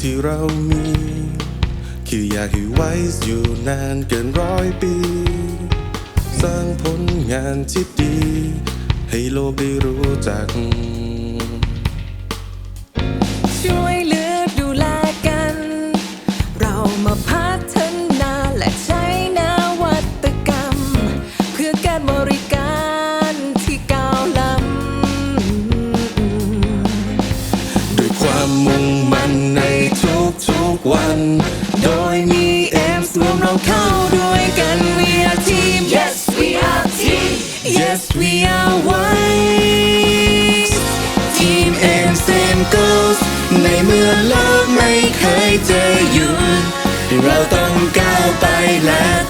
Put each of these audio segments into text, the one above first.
ที่เรามี คืออยากให้ไว้อยู่นานเกินร้อยปี สร้างผลงานที่ดี ให้โลกได้รู้จัก ช่วยเหลือดูแลกัน เรามาพัฒนาและใช้นวัตกรรม เพื่อการบริการ วัน โดยมีเอมส์รวมเราเข้าด้วยกัน We are team Yes we are team Yes we are wise Team and same goals ในเมื่อโลกไม่เคยจะหยุดเราต้องก้าวไปและ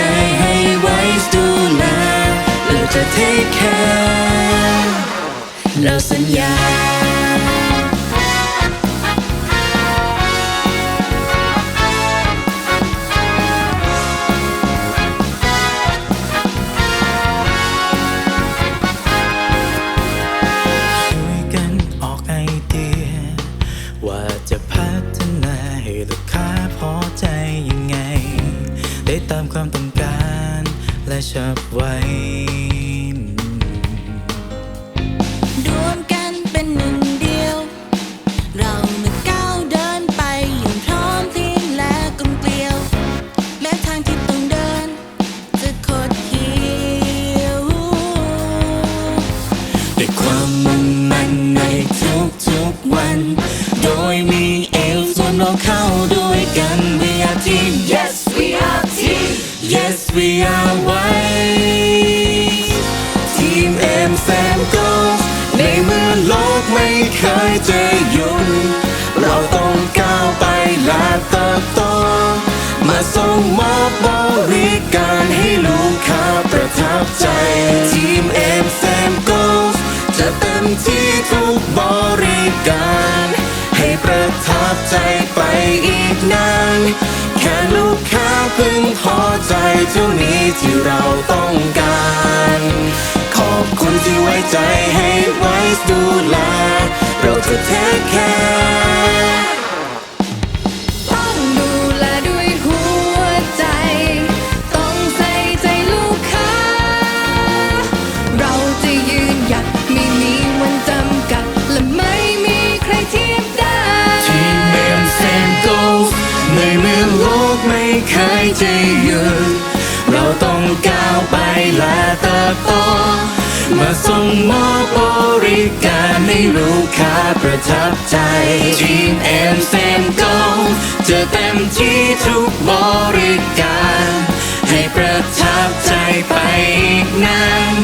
ใจให้ไว้ดูแลเราจะ take care เราสัญญาช่วยกันออกไอเดียว่าจะพัฒนาให้ลูกค้าพอใจยังไง ได้ตามความต้อง และชอบไวรวมกันเป็นหนึ่งเดียว เรามาก้าวเดินไปอย่างพร้อมเพรียงและกลมเกลียว แม้ทางที่ต้องเดิน จะคดเขียวด้วยความมุ่งมั่นในทุกๆวัน โดยมีเอลส่วนเราเข้าด้วยกัน We are team Yes we are team Yes we are wise เคยจะหยุดเราต้องก้าวไปและเติบโตมาส่งมอบบริการให้ลูกค้าประทับใจ Team M Sam Goals จะเต็มที่ทุกบริการ ให้ประทับใจไปอีกนานแค่ลูกค้าพึงพอใจเท่านี้ที่เราต้องการ ขอบคุณที่ไว้ใจให้ไว้ดูแล เราจะเทคแคร์ต้องดูแลด้วยหัวใจ ต้องใส่ใจลูกค้า เราจะยืนหยัดไม่มีวันจำกัด และไม่มีใครเทียบได้ ทีมเมมเซมโกในเมื่อโลกไม่เคยจะหยุดเราต้องก้าวไปและเติบโตมาส่งมอบ บริการให้ลูกค้าประทับใจทีมเอ็มเซมโกจะเต็มที่ทุกบริการ ให้ประทับใจไปอีกนาน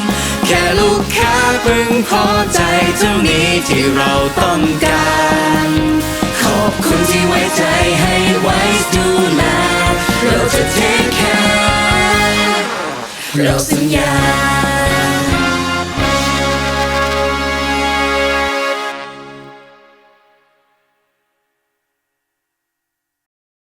แค่ลูกค้าพึงพอใจเท่านี้ที่เราต้องการ ขอบคุณที่ไว้ใจให้ไว้ดูแลเราจะ take care เราสัญญา